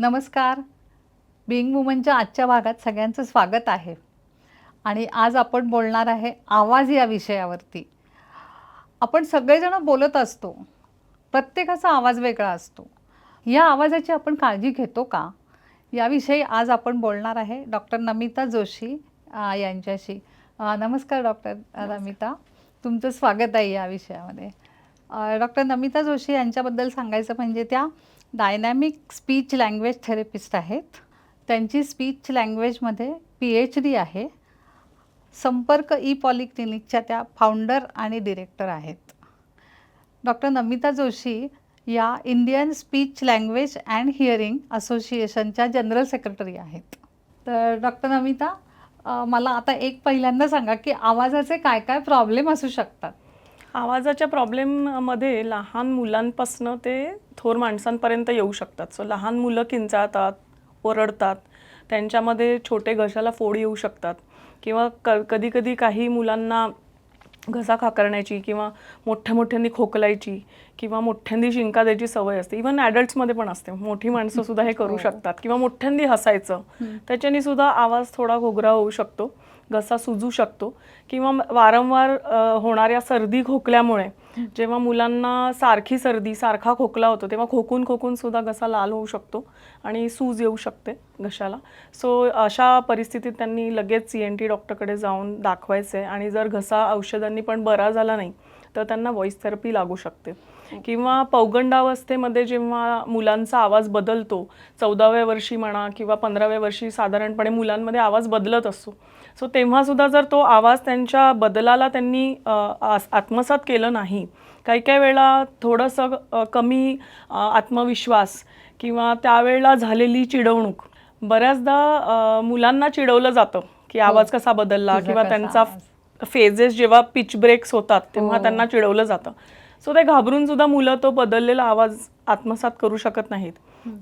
नमस्कार. बिंग वुमनच्या आजच्या भागात सगळ्यांचं स्वागत आहे. आणि आज आपण बोलणार आहे आवाज या विषयावरती. आपण सगळेजण बोलत असतो. प्रत्येकाचा आवाज वेगळा असतो. या आवाजाची आपण काळजी घेतो का? याविषयी आज आपण बोलणार आहे डॉक्टर नमिता जोशी यांच्याशी. नमस्कार डॉक्टर नमिता. तुमचं स्वागत आहे या विषयामध्ये. डॉक्टर नमिता जोशी यांच्याबद्दल सांगायचं म्हणजे त्या डायनॅमिक स्पीच लँग्वेज थेरपिस्ट आहेत. त्यांची स्पीच लँग्वेजमध्ये पी एच डी आहे. संपर्क ई पॉलिक्लिनिकच्या त्या फाउंडर आणि डिरेक्टर आहेत. डॉक्टर नमिता जोशी या Indian speech language and hearing असोसिएशनच्या जनरल सेक्रेटरी आहेत. तर डॉक्टर नमिता मला आता एक पहिल्यांदा सांगा की आवाजाचे काय काय प्रॉब्लेम असू शकतात? आवाजाच्या प्रॉब्लेममध्ये लहान मुलांपासनं ते थोर माणसांपर्यंत येऊ शकतात. सो लहान मुलं किंचाळतात ओरडतात. त्यांच्यामध्ये छोटे घशाला फोड येऊ शकतात. किंवा क कधी कधी काही मुलांना घसा खाकरण्याची किंवा मोठ्या मोठ्यांनी खोकलायची किंवा मोठ्यांदी शिंका द्यायची सवय असते. इवन ॲडल्ट्समध्ये पण असते. मोठी माणसं सुद्धा हे करू हो. शकतात. किंवा मोठ्यांदी हसायचं. त्याच्याने सुद्धा आवाज थोडा घोगरा होऊ शकतो. घसा सुजू शकतो किंवा वारंवार होणाऱ्या सर्दी खोकल्यामुळे जेव्हा मुलांना सारखी सर्दी सारखा खोकला होतो तेव्हा खोकून खोकून सुद्धा घसा लाल होऊ शकतो आणि सूज येऊ शकते घशाला. सो अशा परिस्थितीत त्यांनी लगेच सी एन टी डॉक्टरकडे जाऊन दाखवायचं आहे आणि जर घसा औषधांनी पण बरा झाला नाही तर त्यांना व्हॉइस थेरपी लागू शकते. किंवा पौगंडावस्थेमध्ये जेव्हा मुलांचा आवाज बदलतो चौदाव्या वर्षी म्हणा किंवा पंधराव्या वर्षी साधारणपणे मुलांमध्ये आवाज बदलत असतो सो तेव्हा सुद्धा जर तो आवाज त्यांच्या बदलाला त्यांनी आत्मसात केलं नाही काही काही वेळा थोडंसं कमी आत्मविश्वास किंवा त्यावेळेला झालेली चिडवणूक बऱ्याचदा मुलांना चिडवलं जातं की आवाज कसा बदलला किंवा त्यांचा? फेजेस जेव्हा पिच ब्रेक्स होतात तेव्हा हो. त्यांना चिडवलं जातं सो ते घाबरून सुद्धा मुलं तो बदललेला आवाज आत्मसात करू शकत नाहीत.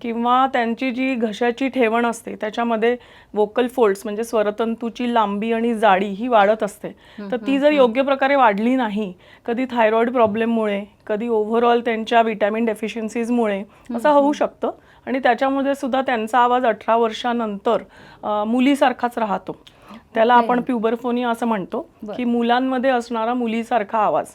किंवा त्यांची जी घशाची ठेवण असते त्याच्यामध्ये वोकल फोल्ड्स म्हणजे स्वरतंतूची लांबी आणि जाडी ही वाढत असते. तर ती जर योग्य प्रकारे वाढली नाही कधी थायरॉइड प्रॉब्लेममुळे कधी ओव्हरऑल त्यांच्या विटॅमिन डेफिशियन्सीजमुळे असं होऊ शकतं. आणि त्याच्यामध्ये सुद्धा त्यांचा आवाज अठरा वर्षानंतर मुलीसारखाच राहतो. त्याला आपण प्युबरफोनी असं म्हणतो की मुलांमध्ये असणारा मुलीसारखा आवाज.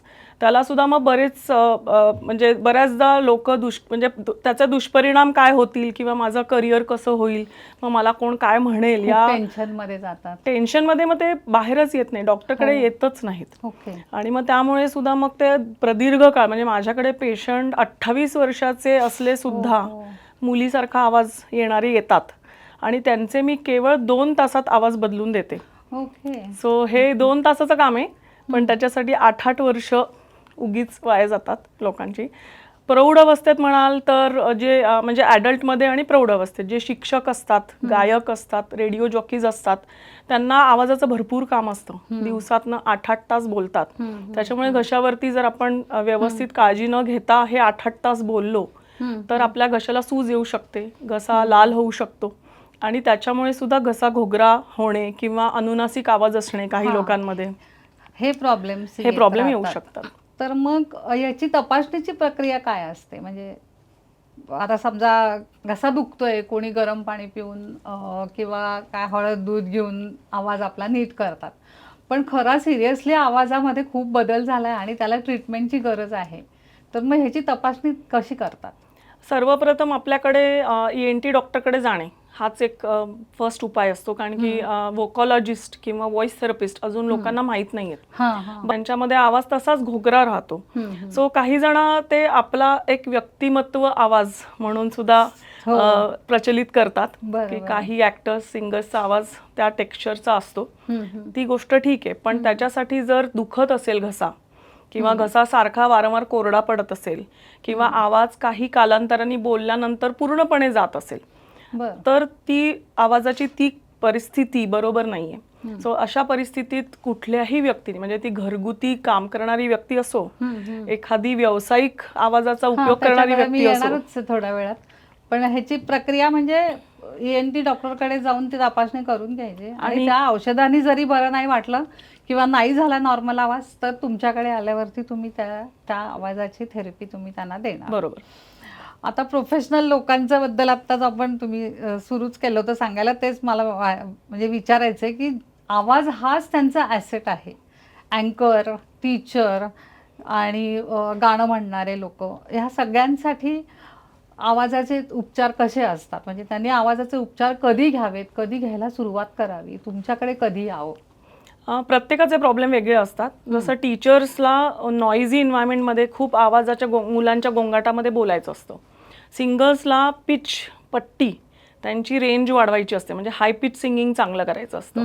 त्याला सुद्धा मग बरेच म्हणजे बऱ्याचदा लोक दुष म्हणजे त्याचा दुष्परिणाम काय होतील किंवा माझं करिअर कसं होईल मग मला कोण काय म्हणेल या टेन्शनमध्ये जातात. टेन्शनमध्ये मग ते बाहेरच येत नाही डॉक्टरकडे हो. येतच नाहीत. आणि मग त्यामुळे सुद्धा मग ते प्रदीर्घ काळ म्हणजे माझ्याकडे पेशंट अठ्ठावीस वर्षाचे असले सुद्धा हो. मुलीसारखा आवाज येणारे येतात. आणि त्यांचे मी केवळ दोन तासात आवाज बदलून देते. ओके. सो हे दोन तासाचं काम आहे पण त्याच्यासाठी आठ आठ वर्ष उगीच वाया जातात लोकांची. प्रौढ अवस्थेत म्हणाल तर जे म्हणजे ॲडल्टमध्ये आणि प्रौढ अवस्थेत जे शिक्षक असतात गायक असतात रेडिओ जॉकीज असतात त्यांना आवाजाचं भरपूर काम असतं. दिवसातनं आठ आठ तास बोलतात. त्याच्यामुळे घशावरती जर आपण व्यवस्थित काळजी न घेता हे आठ आठ तास बोललो तर आपल्या घशाला सूज येऊ शकते घसा लाल होऊ शकतो. आणि त्याच्यामुळे सुद्धा घसा घोगरा होणे किंवा अनुनासिक आवाज असणे काही. लोकांमध्ये हे प्रॉब्लेम हे प्रॉब्लेम येऊ शकतात. तर मग याची तपासणीची प्रक्रिया काय असते? म्हणजे आता समजा घसा दुखतोय कोणी गरम पाणी पिऊन किंवा काय हळद दूध घेऊन आवाज आपला नीट करतात. पण खरा सिरियसली आवाजामध्ये खूप बदल झाला आहे आणि त्याला ट्रीटमेंटची गरज आहे. तर मग ह्याची तपासणी कशी करतात? सर्वप्रथम आपल्याकडे ई एन टी डॉक्टरकडे जाणे. हाच एक फर्स्ट उपाय असतो. कारण की वोकॉलॉजिस्ट किंवा व्हॉइस थेरपिस्ट अजून लोकांना माहीत नाहीयेत. हां त्यांच्यामध्ये आवाज तसाच घोगरा राहतो. सो काही जण ते आपला एक व्यक्तिमत्व आवाज म्हणून सुद्धा हो. प्रचलित करतात. की. काही ऍक्टर्स सिंगर्सचा आवाज त्या टेक्स्चरचा असतो. ती गोष्ट ठीक आहे. पण त्याच्यासाठी जर दुखत असेल घसा किंवा घसा सारखा वारंवार कोरडा पडत असेल किंवा आवाज काही कालांतराने बोलल्यानंतर पूर्णपणे जात असेल तर ती आवाजाची ती परिस्थिती बरोबर नाहीये. सो अशा परिस्थितीत कुठल्याही व्यक्तीने म्हणजे ती घरगुती काम करणारी व्यक्ती असो. एखादी व्यावसायिक आवाजाचा उपयोग करणारी व्यक्ती असो. थोड्या वेळात. पण ह्याची प्रक्रिया म्हणजे एन टी डॉक्टरकडे जाऊन ती तपासणी करून घ्यायची. आणि आणि- त्या औषधांनी जरी बरं नाही वाटलं किंवा नाही झाला नॉर्मल आवाज तर तुमच्याकडे आल्यावरती तुम्ही त्या त्या आवाजाची थेरपी तुम्ही त्यांना देणार. बरोबर. आता प्रोफेशनल लोकांच्या बद्दल आत्ताच आपण तुम्ही सुरूच केलं होतं. सांगायला तेच मला म्हणजे विचारायचं आहे की आवाज हाच त्यांचा ॲसेट आहे. अँकर टीचर आणि गाणं म्हणणारे लोक. ह्या सगळ्यांसाठी आवाजाचे उपचार कसे असतात? म्हणजे त्यांनी आवाजाचे उपचार कधी घ्यावेत? कधी घ्यायला सुरुवात करावी? तुमच्याकडे कधी यावं? प्रत्येकाचे प्रॉब्लेम वेगळे असतात. जसं टीचर्सला नॉइझी इन्व्हायरमेंटमध्ये खूप आवाजाच्या गो मुलांच्या गोंगाटामध्ये बोलायचं असतं. सिंगर्सला पिच पट्टी त्यांची रेंज वाढवायची असते. म्हणजे हाय पिच सिंगिंग चांगलं करायचं असतं.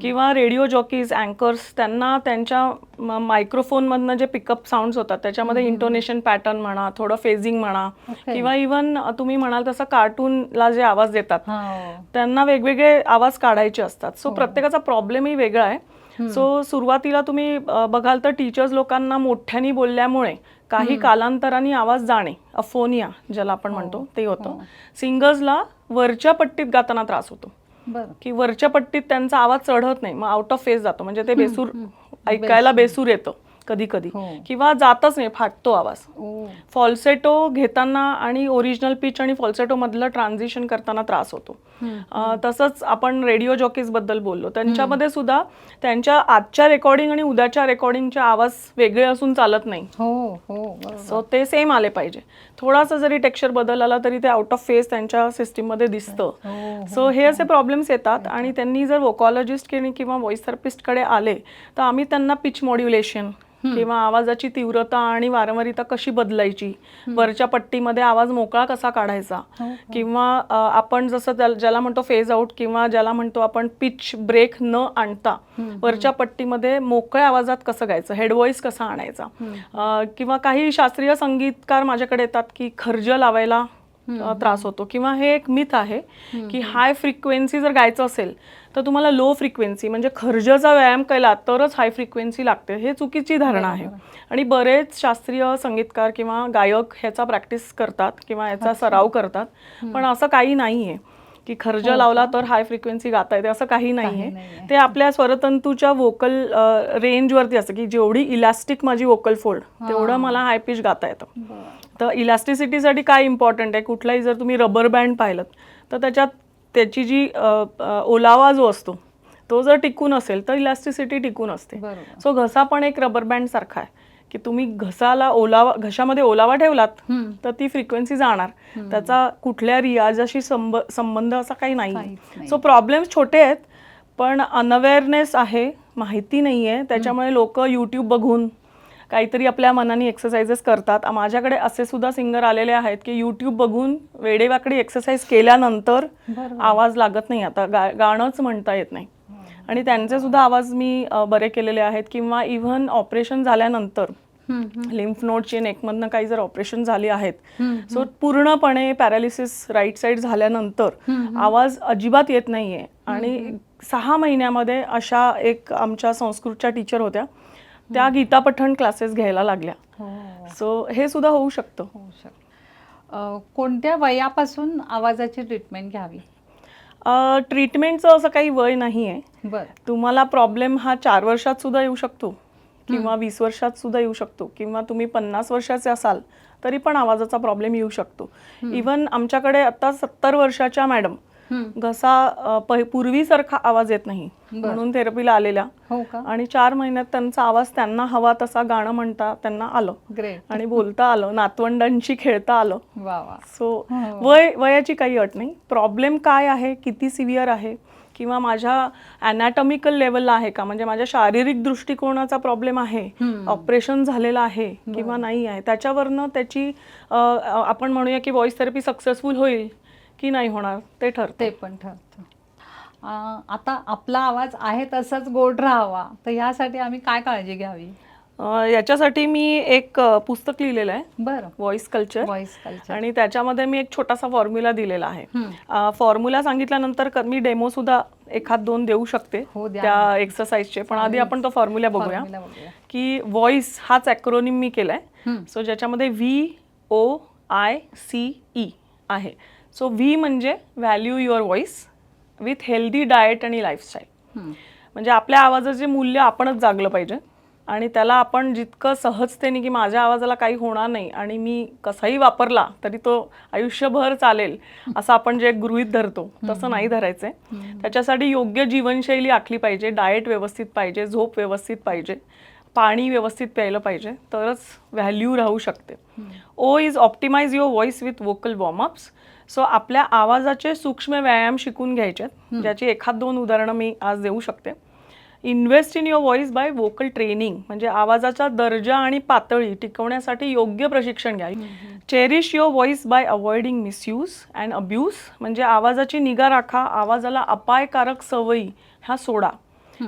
किंवा रेडिओ जॉकीज अँकर्स त्यांना त्यांच्या मायक्रोफोनमधनं जे पिकअप साऊंड्स होतात त्याच्यामध्ये इंटोनेशन पॅटर्न म्हणा थोडं फेझिंग म्हणा. किंवा इवन तुम्ही म्हणाल तसं कार्टूनला जे आवाज देतात हा. त्यांना वेगवेगळे आवाज काढायचे असतात. सो प्रत्येकाचा प्रॉब्लेमही वेगळा आहे. सो सुरुवातीला तुम्ही बघाल तर टीचर्स लोकांना मोठ्यानी बोलल्यामुळे काही कालांतराने आवाज जाणे अफोनिया ज्याला आपण म्हणतो ते होतं. सिंगर्सला वरच्या पट्टीत गाताना त्रास होतो. की वरच्या पट्टीत त्यांचा आवाज चढत नाही मग आउट ऑफ फेस जातो. म्हणजे ते बेसूर ऐकायला बेसूर. येतं कधी कधी हो. किंवा जातच नाही फाटतो आवाज. फॉल्सेटो घेताना आणि ओरिजिनल पिच आणि फॉल्सेटो मधलं ट्रान्झिशन करताना त्रास होतो. तसंच आपण रेडिओ जॉकीजबद्दल बोललो. त्यांच्यामध्ये सुद्धा त्यांच्या आजच्या रेकॉर्डिंग आणि उद्याच्या रेकॉर्डिंगचे आवाज वेगळे असून चालत नाही. हो हो. सो ते सेम आले पाहिजे. थोडासा जरी टेक्स्चर बदल आला तरी ते आउट ऑफ फेस त्यांच्या सिस्टीममध्ये दिसतं. हो सो हे असे प्रॉब्लेम्स येतात आणि त्यांनी जर वोकॉलॉजिस्ट किंवा व्हॉइस थेरपिस्टकडे आले तर आम्ही त्यांना पिच मॉड्युलेशन किंवा आवाजाची तीव्रता आणि वारंवारिता कशी बदलायची वरच्या पट्टीमध्ये आवाज मोकळा कसा काढायचा हो, किंवा आपण जसं ज्याला म्हणतो फेज आउट किंवा ज्याला म्हणतो आपण पिच ब्रेक न आणता वरच्या पट्टीमध्ये मोकळ्या आवाजात कसं गायचं? हेड व्हॉइस कसा आणायचा? किंवा काही शास्त्रीय संगीतकार माझ्याकडे येतात की खर्ज लावायला त्रास होतो. किंवा हे एक मिथ आहे की हाय फ्रिक्वेन्सी जर गायचं असेल तर तुम्हाला लो फ्रिक्वेन्सी म्हणजे खर्जचा व्यायाम केला तरच हाय फ्रिक्वेन्सी लागते. हे चुकीची धारणा आहे. आणि बरेच शास्त्रीय संगीतकार किंवा गायक ह्याचा प्रॅक्टिस करतात किंवा याचा सराव करतात. पण असं काही नाही आहे की खर्ज लावला तर हाय फ्रिक्वेन्सी गाता येते असं काही नाही आहे नाहीये. ते आपल्या स्वरतंतूच्या वोकल रेंजवरती असतं की जेवढी इलास्टिक माझी वोकल फोल्ड तेवढं मला हाय पिच गाता येतं. तर इलास्टिसिटीसाठी काय इम्पॉर्टंट आहे? कुठलाही जर तुम्ही रबर बँड पाहिलं तर त्याच्यात त्याची जी ओलावा जो असतो तो जर टिकून असेल तर इलास्टिसिटी टिकून असते. सो घसा पण एक रबर बँड सारखा आहे. की तुम्ही घसाला ओलावा घशामध्ये ओलावा ठेवलात. तर ती फ्रिक्वेन्सी जाणार. त्याचा कुठल्या रियाजाशी संब संबंध असा काही नाही. सो प्रॉब्लेम्स छोटे आहेत पण अनअवेअरनेस आहे माहिती नाही आहे त्याच्यामुळे लोक यूट्यूब बघून काहीतरी आपल्या मनाने एक्सरसाइजेस करतात. माझ्याकडे असे सुद्धा सिंगर आलेले आहेत की यूट्यूब बघून वेडेवाकडी एक्सरसाइज केल्यानंतर. आवाज लागत नाही आता. गा गाणंच म्हणता येत नाही. आणि त्यांचे सुद्धा आवाज मी बरे केलेले आहेत. किंवा इव्हन ऑपरेशन झाल्यानंतर. लिम्फ नोडची नेकमधनं काही जर ऑपरेशन झाली आहेत सो पूर्णपणे पॅरालिसिस राईट साईड झाल्यानंतर आवाज अजिबात येत नाहीये. आणि सहा महिन्यामध्ये अशा एक आमच्या संस्कृतच्या टीचर होत्या त्या गीता पठण क्लासेस घ्यायला लागल्या. हो. सो हे सुद्धा होऊ शकतं. होऊ शकतं. कोणत्या वयापासून आवाजाची ट्रीटमेंट घ्यावी? ट्रीटमेंटचं असं काही वय नाही आहे तुम्हाला प्रॉब्लेम हा चार वर्षात सुद्धा येऊ शकतो. किंवा वीस वर्षात सुद्धा येऊ शकतो किंवा तुम्ही पन्नास वर्षाचे असाल तरी पण आवाजाचा प्रॉब्लेम येऊ शकतो. इवन आमच्याकडे आता सत्तर वर्षाच्या मॅडम. घसा पूर्वीसारखा आवाज येत नाही. म्हणून थेरपीला आलेल्या. हो का? आणि चार महिन्यात त्यांचा आवाज त्यांना हवा तसा गाणं म्हणता त्यांना आलं. आणि बोलता आलं नातवंडांशी खेळता आलं. सो हो. वय वयाची काही अट नाही. प्रॉब्लेम काय आहे? किती सिव्हिअर आहे? किंवा माझ्या अनॅटॉमिकल लेवलला आहे का? म्हणजे माझ्या शारीरिक दृष्टिकोनाचा प्रॉब्लेम आहे ऑपरेशन झालेलं आहे किंवा नाही आहे त्याच्यावरनं त्याची आपण म्हणूया की व्हॉइस थेरपी सक्सेसफुल होईल की नाही होणार ते ठरते. ते पण ठरतं. आता आपला आवाज आहे तसाच गोड राहावा तर यासाठी आम्ही काय काळजी घ्यावी? याच्यासाठी मी एक पुस्तक लिहिलेलं आहे. बरं. व्हॉइस कल्चर व्हॉइस कल्चर आणि त्याच्यामध्ये मी एक छोटासा फॉर्म्युला दिलेला आहे. फॉर्म्युला सांगितल्यानंतर मी डेमो सुद्धा एखाद दोन देऊ शकते हो. त्या एक्सरसाइजचे पण आधी आपण तो फॉर्म्युला बघूया. की व्हॉइस हाच ॲक्रोनिम मी केलाय. सो ज्याच्यामध्ये V O I C E आहे. सो व्ही म्हणजे value your voice with healthy diet आणि लाईफस्टाईल. म्हणजे आपल्या आवाजाचे मूल्य आपणच जागलं पाहिजे. आणि त्याला आपण जितकं सहजतेने की माझ्या आवाजाला काही होणार नाही आणि मी कसाही वापरला तरी तो आयुष्यभर चालेल असं आपण जे गृहीत धरतो तसं नाही धरायचंय. त्याच्यासाठी योग्य जीवनशैली आखली पाहिजे डाएट व्यवस्थित पाहिजे झोप व्यवस्थित पाहिजे पाणी व्यवस्थित प्यायलं पाहिजे तरच व्हॅल्यू राहू शकते. O is optimise your voice with vocal warmups. So आपल्या आवाजाचे सूक्ष्म व्यायाम शिकून घ्यायचे ज्याची एखाद दोन उदाहरणं मी आज देऊ शकते. Invest in your voice by vocal training म्हणजे आवाजाचा दर्जा आणि पातळी टिकवण्यासाठी योग्य प्रशिक्षण घ्या. Cherish your voice by avoiding misuse and abuse म्हणजे आवाजाची निगा राखा. आवाजाला अपायकारक सवयी ह्या सोडा.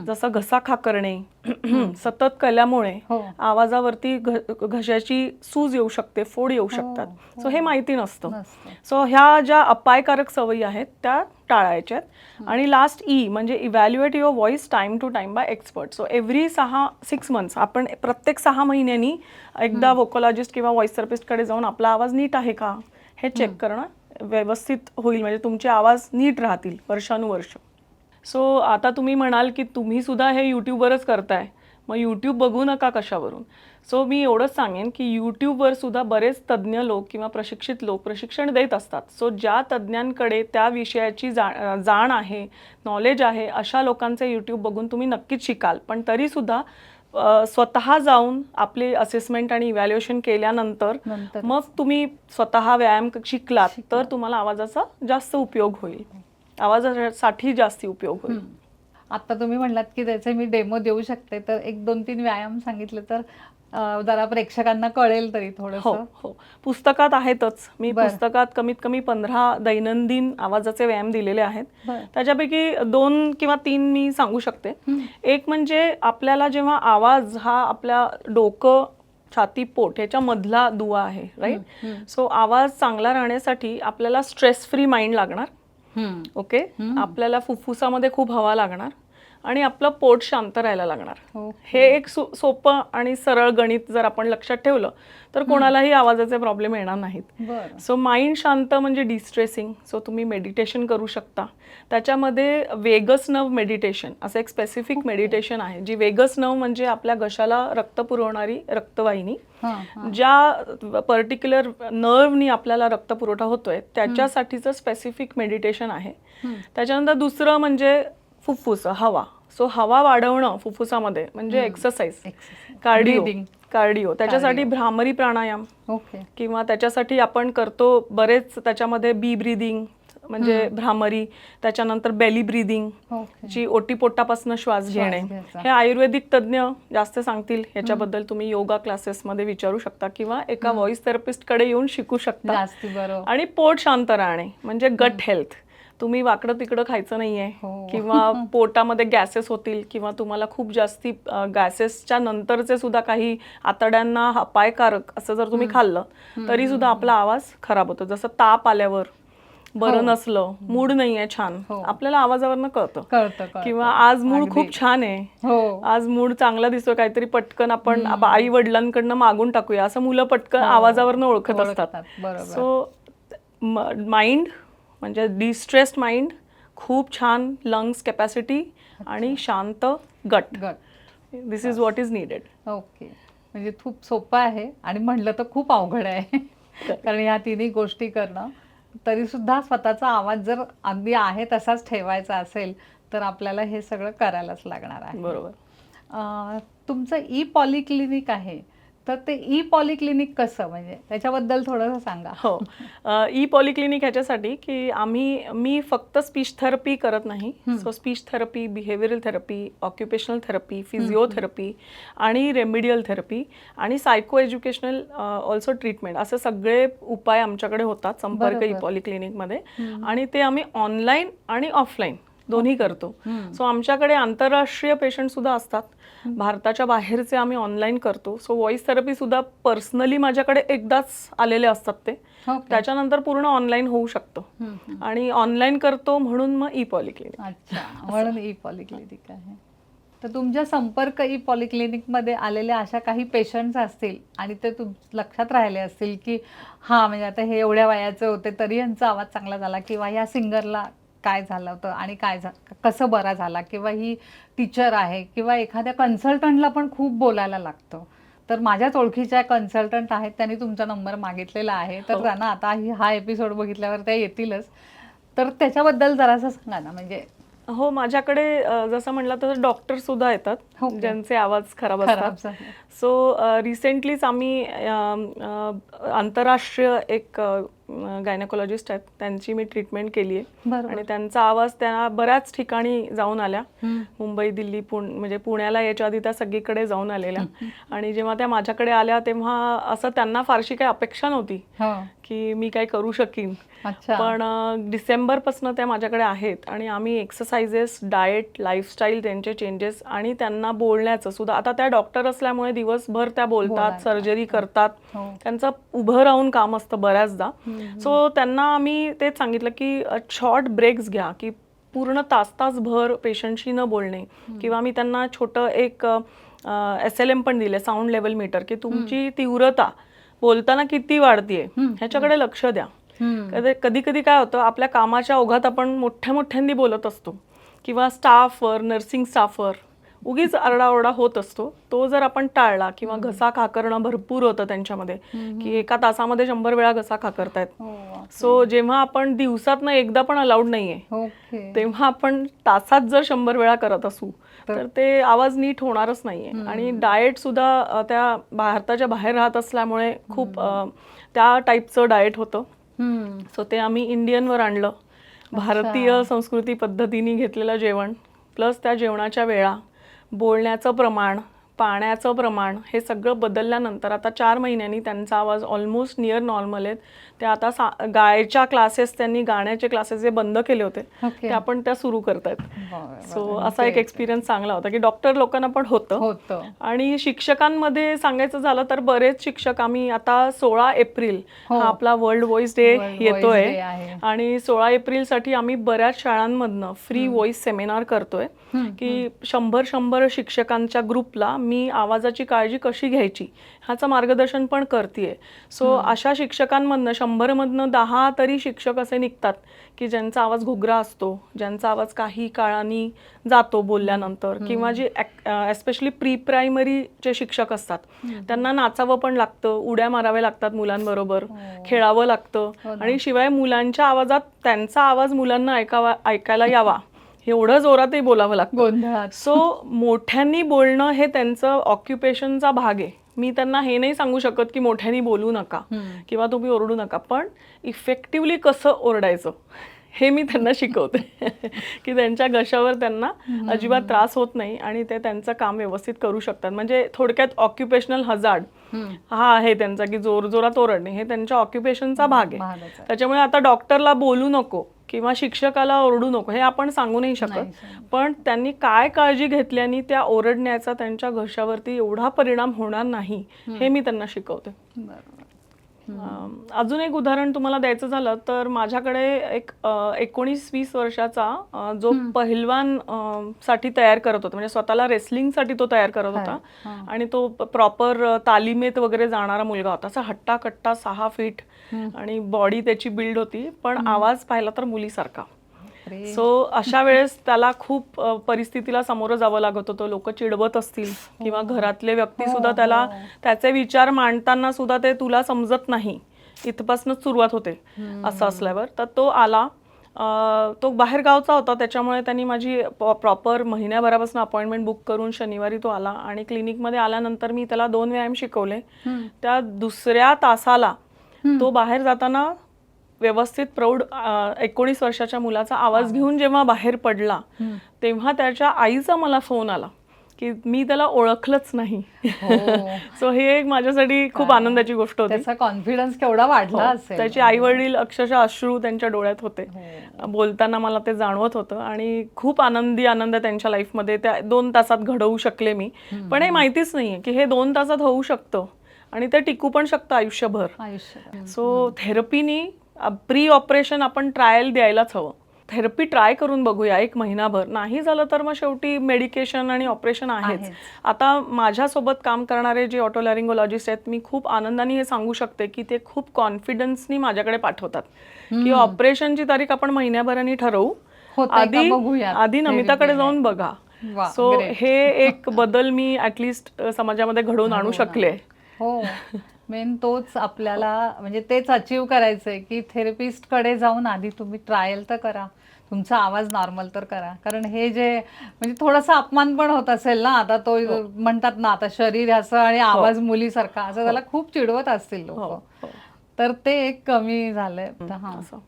जसं घसा खाकरणे सतत कल्यामुळे हो. आवाजावरती घशाची सूज येऊ शकते फोड येऊ शकतात. सो हे माहिती नसतं. नसतं. सो ह्या ज्या अपायकारक सवयी आहेत त्या टाळायच्यात आणि लास्ट ई म्हणजे evaluate your voice time to time by expert so every सहा सिक्स मंथ्स आपण प्रत्येक सहा महिन्यांनी एकदा वोकोलॉजिस्ट किंवा व्हॉइस थेरपिस्टकडे जाऊन आपला आवाज नीट आहे का? हे चेक करणं व्यवस्थित होईल. म्हणजे तुमचे आवाज नीट राहतील वर्षानुवर्ष. सो आता तुम्ही म्हणाल की तुम्ही सुद्धा हे यूट्यूबवरच करताय. मग यूट्यूब बघू नका कशावरून. सो मी एवढंच सांगेन की यूट्यूबवर सुद्धा बरेच तज्ज्ञ लोक किंवा प्रशिक्षित लोक प्रशिक्षण देत असतात. सो ज्या तज्ज्ञांकडे त्या विषयाची जा जाण आहे नॉलेज आहे अशा लोकांचे यूट्यूब बघून तुम्ही नक्कीच शिकाल. पण तरीसुद्धा स्वतः जाऊन आपले असेसमेंट आणि इव्हॅल्युएशन केल्यानंतर नंतर मग तुम्ही स्वतः व्यायाम शिकलात तर तुम्हाला आवाजाचा जास्त उपयोग होईल. आवाजासाठी जास्ती उपयोग होईल. आता तुम्ही म्हणलात की त्याचे मी डेमो देऊ शकते तर एक दोन तीन व्यायाम सांगितले तर जरा प्रेक्षकांना कळेल तरी हो थोडस. हो पुस्तकात आहेतच. मी. पुस्तकात कमीत कमी पंधरा दैनंदिन आवाजाचे व्यायाम दिलेले आहेत. त्याच्यापैकी दोन किंवा तीन मी सांगू शकते. एक म्हणजे आपल्याला जेव्हा आवाज हा आपल्या डोकं छाती पोट ह्याच्या मधला दुवा आहे राईट सो आवाज चांगला राहण्यासाठी आपल्याला स्ट्रेस फ्री माइंड लागणार. ओके आपल्याला फुफ्फुसामध्ये खूप हवा लागणार. आणि आपलं पोट शांत राहायला लागणार. हो. हे एक सो- सोपं आणि सरळ गणित जर आपण लक्षात ठेवलं तर कोणालाही आवाजाचे प्रॉब्लेम येणार नाहीत. सो माइंड शांत म्हणजे डिस्ट्रेसिंग सो तुम्ही मेडिटेशन करू शकता. त्याच्यामध्ये वेगस नव मेडिटेशन असं एक स्पेसिफिक मेडिटेशन आहे जी वेगस नव म्हणजे आपल्या घशाला रक्त पुरवणारी रक्तवाहिनी ज्या पर्टिक्युलर नर्वनी आपल्याला रक्त पुरवठा होतोय त्याच्यासाठीचं स्पेसिफिक मेडिटेशन आहे. त्याच्यानंतर दुसरं म्हणजे फुफ्फुस हवा. सो हवा वाढवणं फुफ्फुसामध्ये म्हणजे एक्सरसाइज. कार्डिओ. कार्डिओ त्याच्यासाठी भ्रामरी प्राणायाम. ओके किंवा त्याच्यासाठी आपण करतो बरेच त्याच्यामध्ये बी ब्रिदिंग म्हणजे भ्रामरी त्याच्यानंतर बेली ब्रिदिंग जी ओटीपोटापासून श्वास घेणे. हे आयुर्वेदिक तज्ज्ञ जास्त सांगतील याच्याबद्दल तुम्ही योगा क्लासेसमध्ये विचारू शकता किंवा एका व्हॉइस थेरपिस्टकडे येऊन शिकू शकता. आणि पोट शांत राहणे म्हणजे गट हेल्थ तुम्ही वाकडं तिकडं खायचं नाहीये. हो. किंवा पोटामध्ये गॅसेस होतील किंवा तुम्हाला खूप जास्ती गॅसेसच्या नंतरचे सुद्धा काही आतड्यांना अपायकारक असं जर तुम्ही खाल्लं तरी सुद्धा आपला आवाज खराब होतो. जसं ताप आल्यावर बरं नसलं मूड नाहीये छान हो. आपल्याला आवाजावरनं कळतं. किंवा आज मूड खूप छान आहे. हो. आज मूड चांगला दिसतोय काहीतरी पटकन आपण आई वडिलांकडनं मागून टाकूया असं मुलं पटकन आवाजावरनं ओळखत असतात. हो. सो माइंड म्हणजे डिस्ट्रेस्ड माइंड खूप छान लंग्स कॅपॅसिटी आणि शांत गट गट this is what is needed okay म्हणजे खूप सोपं आहे आणि म्हणलं तर खूप अवघड आहे. कारण ह्या तिन्ही गोष्टी करणं. तरी सुद्धा स्वतःचा आवाज जर अगदी आहे तसाच ठेवायचा असेल तर आपल्याला हे सगळं करायलाच लागणार आहे. बरोबर. तुमचं ई पॉलिक्लिनिक आहे. तर ते ई पॉलिक्लिनिक कसं? म्हणजे त्याच्याबद्दल थोडंसं सांगा. हो. ई पॉलिक्लिनिक ह्याच्यासाठी की आम्ही मी फक्त स्पीच थेरपी करत नाही. So speech therapy behavioural therapy occupational therapy physiotherapy आणि रेमिडियल थेरपी आणि सायको एज्युकेशनल ऑल्सो ट्रीटमेंट असे सगळे उपाय आमच्याकडे होतात संपर्क ई. पॉलिक्लिनिकमध्ये आणि ते आम्ही ऑनलाईन आणि ऑफलाईन दोन्ही करतो. सो आमच्याकडे आंतरराष्ट्रीय पेशंट सुद्धा असतात. भारताच्या बाहेरचे आम्ही ऑनलाईन करतो. सो व्हॉइस थेरपी सुद्धा पर्सनली माझ्याकडे एकदाच आलेले असतात ते. त्याच्यानंतर पूर्ण ऑनलाईन होऊ शकतं. आणि ऑनलाईन करतो म्हणून मग ई पॉलिक्लिनिक अच्छा. म्हणून ई पॉलिक्लिनिक आहे. तर तुमच्या संपर्क ई पॉलिक्लिनिकमध्ये आलेल्या अशा काही पेशंट्स असतील आणि ते तुम लक्षात राहिले असतील की हां म्हणजे आता हे एवढ्या वयाचे होते तरी यांचा आवाज चांगला झाला किंवा या सिंगरला काय झालं होतं आणि काय झा कसं बरा झाला किंवा ही टीचर आहे किंवा एखाद्या कन्सल्टंटला पण खूप बोलायला लागतं. तर माझ्याच ओळखीच्या कन्सल्टंट आहेत त्यांनी तुमचा नंबर मागितलेला आहे. तर हो. त्यांना आता ही हा एपिसोड बघितल्यावर त्या येतीलच. तर त्याच्याबद्दल जरासं सांगा ना म्हणजे हो माझ्याकडे जसं म्हटलं तसं डॉक्टर सुद्धा येतात Okay. ज्यांचे आवाज खराब खराब असतात. सो रिसेंटलीच आम्ही आंतरराष्ट्रीय एक गायनेकोलॉजिस्ट आहेत त्यांची मी ट्रीटमेंट केली आहे. आणि त्यांचा आवाज त्या बऱ्याच ठिकाणी जाऊन आल्या. मुंबई दिल्ली पुण म्हणजे पुण्याला याच्या आधी त्या सगळीकडे जाऊन आलेल्या. आणि जेव्हा त्या माझ्याकडे आल्या तेव्हा असं त्यांना फारशी काही अपेक्षा नव्हती हो. की मी काय करू शकीन. पण डिसेंबरपासून त्या माझ्याकडे आहेत आणि आम्ही एक्सरसाइजेस डाएट लाईफस्टाईल त्यांचे चेंजेस आणि त्यांना बोलण्याचं सुद्धा. आता त्या डॉक्टर असल्यामुळे दिवसभर त्या बोलतात. सर्जरी करतात. हो. त्यांचं उभं राहून काम असतं बऱ्याचदा. सो त्यांना आम्ही तेच सांगितलं की शॉर्ट ब्रेक्स घ्या की पूर्ण तास तासभर पेशंटशी न बोलणे. किंवा मी त्यांना छोटं एक एस एल एम पण दिले साऊंड लेवल मीटर की तुमची तीव्रता बोलताना किती वाढतीये ह्याच्याकडे लक्ष द्या. कधी कधी काय होतं आपल्या कामाच्या ओघात आपण मोठ्या मोठ्यांनी बोलत असतो. किंवा स्टाफवर नर्सिंग स्टाफवर उगीच आरडाओरडा होत असतो. तो जर आपण टाळला किंवा घसा खाकरणं भरपूर होतं त्यांच्यामध्ये की एका तासामध्ये शंभर वेळा घसा खाकरतायत. हो सो जेव्हा आपण दिवसातनं एकदा पण अलाउड नाहीये तेव्हा आपण तासात जर शंभर वेळा करत असू तर ते आवाज नीट होणारच नाहीये. आणि डाएट सुद्धा त्या भारताच्या बाहेर राहत असल्यामुळे खूप त्या टाईपचं डाएट होतं. सो ते आम्ही इंडियनवर आणलं. भारतीय संस्कृती पद्धतीने घेतलेलं जेवण प्लस त्या जेवणाच्या वेळा बोलण्याचं प्रमाण पाण्याचं प्रमाण हे सगळं बदलल्यानंतर आता चार महिन्यांनी त्यांचा आवाज ऑलमोस्ट नियर नॉर्मल आहेत. ते आता सा गायच्या क्लासेस त्यांनी गाण्याचे क्लासेस जे बंद केले होते ओके. ते आपण त्या सुरू करतायत. बरं, सो. असा एक एक्सपिरियन्स चांगला होता की डॉक्टर लोकांना पण होतं. होतं. आणि शिक्षकांमध्ये सांगायचं झालं तर बरेच शिक्षक आम्ही आता सोळा एप्रिल हो. हा. आपला वर्ल्ड व्हॉइस डे येतोय. आणि सोळा एप्रिलसाठी आम्ही बऱ्याच शाळांमधनं फ्री व्हॉइस सेमिनार करतोय. की शंभर शंभर शिक्षकांच्या ग्रुपला मी आवाजाची काळजी कशी घ्यायची ह्याचं मार्गदर्शन पण करतेय. सो अशा शिक्षकांमधनं शंभर मधनं दहा तरी शिक्षक असे निघतात की ज्यांचा आवाज घुगरा असतो ज्यांचा आवाज काही काळाने जातो बोलल्यानंतर किंवा जे एस्पेशली प्री प्रायमरीचे शिक्षक असतात त्यांना नाचावं पण लागतं उड्या माराव्या लागतात मुलांबरोबर खेळावं लागतं आणि शिवाय मुलांच्या आवाजात त्यांचा आवाज मुलांना ऐकावा ऐकायला यावा. एवढं जोरातही बोलावं लागतं. गोंधळात. सो मोठ्यांनी बोलणं हे त्यांचं ऑक्युपेशनचा भाग आहे. मी त्यांना हे नाही सांगू शकत की मोठ्यांनी बोलू नका किंवा तुम्ही ओरडू नका पण इफेक्टिव्हली कसं ओरडायचं हे मी त्यांना शिकवते. की त्यांच्या घशावर त्यांना अजिबात त्रास होत नाही आणि ते त्यांचं काम व्यवस्थित करू शकतात. म्हणजे थोडक्यात ऑक्युपेशनल हजार्ड हा आहे त्यांचा की जोर जोरात ओरडणे हे त्यांच्या ऑक्युपेशनचा भाग आहे. त्याच्यामुळे आता डॉक्टरला बोलू नको. किंवा शिक्षकाला ओरडू नको हे आपण सांगू नाही शकत. पण त्यांनी काय काळजी घेतल्याने त्या ओरडण्याचा त्यांच्या घशावरती एवढा परिणाम होणार नाही हे मी त्यांना शिकवते. अजून एक उदाहरण तुम्हाला द्यायचं झालं तर माझ्याकडे एक एकोणीस वीस वर्षाचा जो पहिलवानसाठी तयार करत होता म्हणजे स्वतःला wrestling साठी तो तयार करत होता आणि तो प्रॉपर तालिमेत वगैरे जाणारा मुलगा होता. असा हट्टा कट्टा सहा फीट आणि बॉडी त्याची बिल्ड होती पण आवाज पाहिला तर मुलीसारखा. सो अशा वेळेस त्याला खूप परिस्थितीला सामोरं जावं लागत होतं. लोक चिडवत असतील किंवा घरातले व्यक्ती सुद्धा त्याला त्याचे विचार मांडताना सुद्धा ते तुला समजत नाही. इथपासूनच सुरुवात होते असं असल्यावर. तर तो आला. अ, तो बाहेर गावचा होता. त्याच्यामुळे त्यांनी माझी प्रॉपर महिन्याभरापासून अपॉइंटमेंट बुक करून शनिवारी तो आला. आणि क्लिनिकमध्ये आल्यानंतर मी त्याला दोन व्यायाम शिकवले. त्या दुसऱ्या तासाला तो बाहेर जाताना व्यवस्थित प्रौढ एकोणीस वर्षाच्या मुलाचा आवाज घेऊन जेव्हा बाहेर पडला तेव्हा त्याच्या आईचा मला फोन आला की मी त्याला ओळखलंच नाही. हो. सो हे एक माझ्यासाठी खूप आनंदाची गोष्ट होती. त्याचा कॉन्फिडन्स केवढा वाढला हो. असेल. त्याचे आई वडील अक्षरशः अश्रू त्यांच्या डोळ्यात होते. हो. बोलताना मला ते जाणवत होतं आणि खूप आनंदी आनंद त्यांच्या लाईफमध्ये त्या दोन तासात घडवू शकले मी. पण हे माहितीच नाहीये की हे दोन तासात होऊ शकतं. आणि ते टिकू पण शकतं आयुष्यभर. आयुष्य सो थेरपीनी प्री ऑपरेशन आपण ट्रायल द्यायलाच हवं. थेरपी ट्राय करून बघूया एक महिनाभर. नाही झालं तर मग शेवटी मेडिकेशन आणि ऑपरेशन आहेच. आता माझ्यासोबत काम करणारे जे ऑटोलॅरिंगोलॉजिस्ट आहेत मी खूप आनंदाने हे सांगू शकते की ते खूप कॉन्फिडन्सनी माझ्याकडे पाठवतात. की ऑपरेशनची तारीख आपण महिन्याभराने ठरवू. आधी. आधी नमिताकडे जाऊन बघा. सो. हे एक बदल मी ऍटलिस्ट समाजामध्ये घडवून आणू शकले. हो. मेन तोच आपल्याला म्हणजे तेच अचीव करायचंय की थेरपिस्टकडे जाऊन आधी तुम्ही ट्रायल तर करा. तुमचा आवाज नॉर्मल तर करा. कारण हे जे म्हणजे थोडासा अपमान पण होत असेल ना आता तो हो. म्हणतात ना आता शरीर असं आणि आवाज मुलीसारखा असं त्याला खूप चिडवत असतील हो. लोक. हो. तर ते एक कमी झालंय. हा. असं.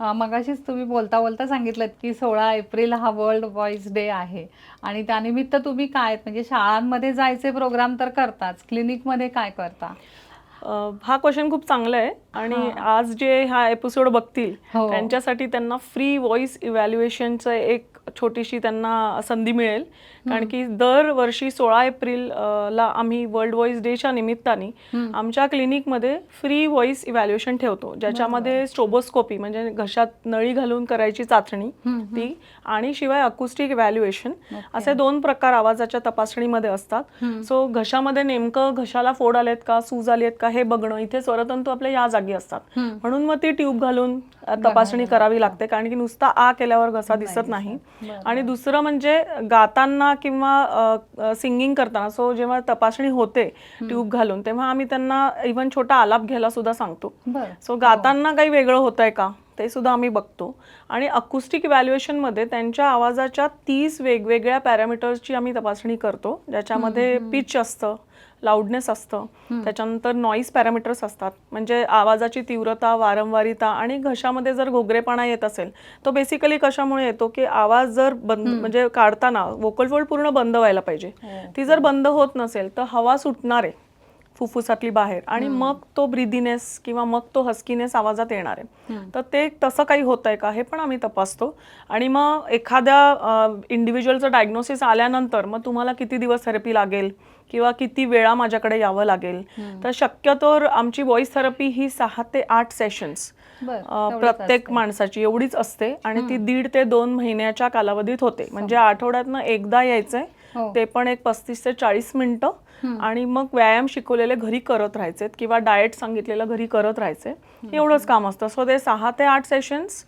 मगाशीच तुम्ही बोलता बोलता सांगितलं की सोळा एप्रिल हा वर्ल्ड व्हॉइस डे आहे. आणि त्यानिमित्त तुम्ही काय म्हणजे शाळांमध्ये जायचे प्रोग्राम तर करताच. क्लिनिकमध्ये काय करता? हा क्वेश्चन खूप चांगला आहे. आणि आज जे हा एपिसोड बघतील हो. त्यांच्यासाठी त्यांना फ्री व्हॉइस इव्हॅल्युएशनचं एक छोटीशी त्यांना संधी मिळेल. कारण की दरवर्षी सोळा एप्रिल ला आम्ही वर्ल्ड व्हॉइस डेच्या निमित्ताने आमच्या क्लिनिकमध्ये फ्री व्हॉइस इव्हॅल्युएशन ठेवतो. ज्याच्यामध्ये स्ट्रोबोस्कोपी म्हणजे घशात नळी घालून करायची चाचणी ती आणि शिवाय अकुस्टिक इव्हॅल्युएशन असे दोन प्रकार आवाजाच्या तपासणीमध्ये असतात. सो घशामध्ये नेमकं घशाला फोड आलेत का सूज आली आहेत का हे बघणं इथे स्वरतंतू आपल्या या जागी असतात. म्हणून मग ती ट्यूब घालून तपासणी करावी लागते. कारण की नुसता आ केल्यावर घसा दिसत. नाही. आणि दुसरं म्हणजे गाताना किंवा सिंगिंग करताना सो जेव्हा तपासणी होते ट्यूब घालून तेव्हा आम्ही त्यांना इव्हन छोटा आलाप घ्यायला सुद्धा सांगतो. सो गाताना काही वेगळं होत आहे का ते सुद्धा आम्ही बघतो. आणि अकुस्टिकमध्ये त्यांच्या आवाजाच्या तीस वेगवेगळ्या पॅरामीटर्सची आम्ही तपासणी करतो ज्याच्यामध्ये पिच असतं लाऊडनेस असतं. त्याच्यानंतर नॉईज पॅरामीटर्स असतात. म्हणजे आवाजाची तीव्रता वारंवारिता आणि घशामध्ये जर घोगरेपणा येत असेल तो बेसिकली कशामुळे येतो की आवाज जर बंद म्हणजे काढताना वोकल फोल्ड पूर्ण बंद व्हायला पाहिजे. ती जर बंद होत नसेल तर हवा सुटणार आहे. फुफ्फुसातली बाहेर आणि मग तो ब्रिदीनेस किंवा मग तो हस्कीनेस आवाजात येणार आहे. तर ते तसं काही होत आहे का हे पण आम्ही तपासतो. आणि मग एखाद्या इंडिव्हिज्युअलचं डायग्नोसिस आल्यानंतर मग तुम्हाला किती दिवस थेरपी लागेल किंवा किती वेळा माझ्याकडे यावं लागेल? तर शक्यतोवर आमची व्हॉइस थेरपी ही सहा ते आठ सेशन्स प्रत्येक माणसाची एवढीच असते आणि ती दीड ते दोन महिन्याच्या कालावधीत होते. म्हणजे आठवड्यातनं एकदा यायचंय. ते पण एक पस्तीस ते चाळीस मिनिटं. आणि मग व्यायाम शिकवलेले घरी करत राहायचे किंवा डाएट सांगितलेलं घरी करत राहायचे. एवढंच काम असतं. सो ते सहा ते आठ सेशन्स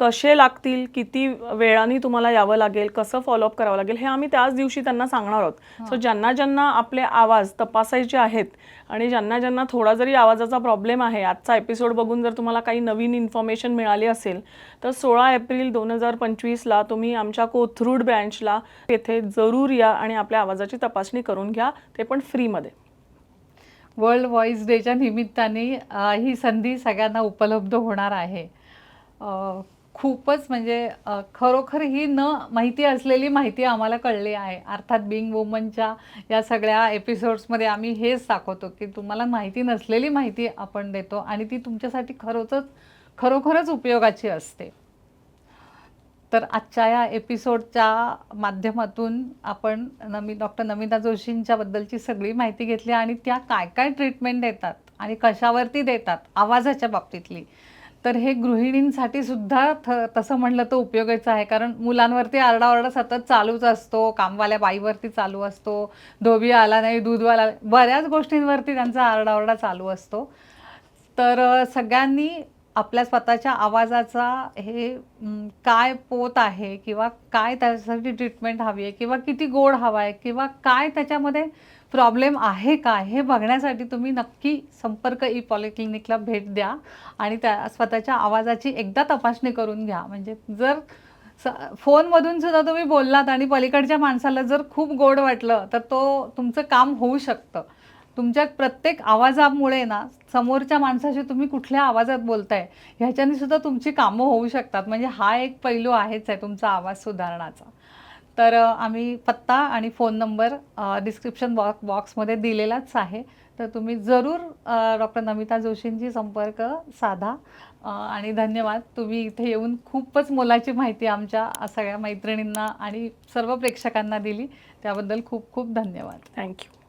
कसे लागतील किती वेळाने तुम्हाला यावं लागेल कसं फॉलोअप करावं लागेल हे आम्ही त्याच दिवशी त्यांना सांगणार आहोत. सो ज्यांना ज्यांना आपले आवाज तपासायचे आहेत आणि ज्यांना ज्यांना थोडा जरी आवाजाचा प्रॉब्लेम आहे आजचा एपिसोड बघून जर तुम्हाला काही नवीन इन्फॉर्मेशन मिळाली असेल तर सोळा एप्रिल दोन हजार पंचवीसला तुम्ही आमच्या कोथरूड ब्रँचला येथे जरूर या आणि आपल्या आवाजाची तपासणी करून घ्या ते पण फ्रीमध्ये वर्ल्ड व्हॉइस डेच्या निमित्ताने ही संधी सगळ्यांना उपलब्ध होणार आहे. खूपच म्हणजे खरोखर ही न माहिती असलेली माहिती आम्हाला कळली आहे. अर्थात बिंग वुमनच्या या सगळ्या एपिसोड्समध्ये आम्ही हेच दाखवतो की तुम्हाला माहिती नसलेली माहिती आपण देतो आणि ती तुमच्यासाठी खरोखरच खरोखरच उपयोगाची असते. तर आजच्या या एपिसोडच्या माध्यमातून आपण नमी डॉक्टर नमिता जोशींच्या बद्दलची सगळी माहिती घेतली आणि त्या काय काय ट्रीटमेंट देतात आणि कशावरती देतात आवाजाच्या बाबतीतली. तर हे गृहिणींसाठी सुद्धा थ तसं म्हणलं तर उपयोगाचं आहे. कारण मुलांवरती आरडाओरडा सतत चालूच असतो कामवाल्या बाईवरती चालू असतो धोबी आला नाही दूधवाला बऱ्याच गोष्टींवरती त्यांचा आरडाओरडा चालू असतो. तर सगळ्यांनी आपल्या स्वतःच्या आवाजाचा हे काय पोत आहे किंवा काय त्याच्यासाठी ट्रीटमेंट हवी आहे किंवा किती गोड हवा आहे किंवा काय त्याच्यामध्ये प्रॉब्लेम आहे का हे बघण्यासाठी तुम्ही नक्की संपर्क ई पॉलिक्लिनिकला भेट द्या आणि त्या स्वतःच्या आवाजाची एकदा तपासणी करून घ्या. म्हणजे जर स फोनमधून सुद्धा तुम्ही बोललात आणि पलीकडच्या माणसाला जर खूप गोड वाटलं तर तो तुमचं काम होऊ शकतं. तुमच्या प्रत्येक आवाजामुळे ना समोरच्या माणसाशी तुम्ही कुठल्या आवाजात बोलताय ह्याच्याने सुद्धा तुमची कामं होऊ शकतात. म्हणजे हा एक पैलू आहेच आहे तुमचा आवाज सुधारण्याचा. तर आम्ही पत्ता आणि फोन नंबर डिस्क्रिप्शन बॉक बॉक्समध्ये दिलेलाच आहे. तर तुम्ही जरूर डॉक्टर नमिता जोशींची संपर्क साधा. आणि धन्यवाद. तुम्ही इथे येऊन खूपच मोलाची माहिती आमच्या सगळ्या मैत्रिणींना आणि सर्व प्रेक्षकांना दिली. त्याबद्दल खूप खूप धन्यवाद. थँक्यू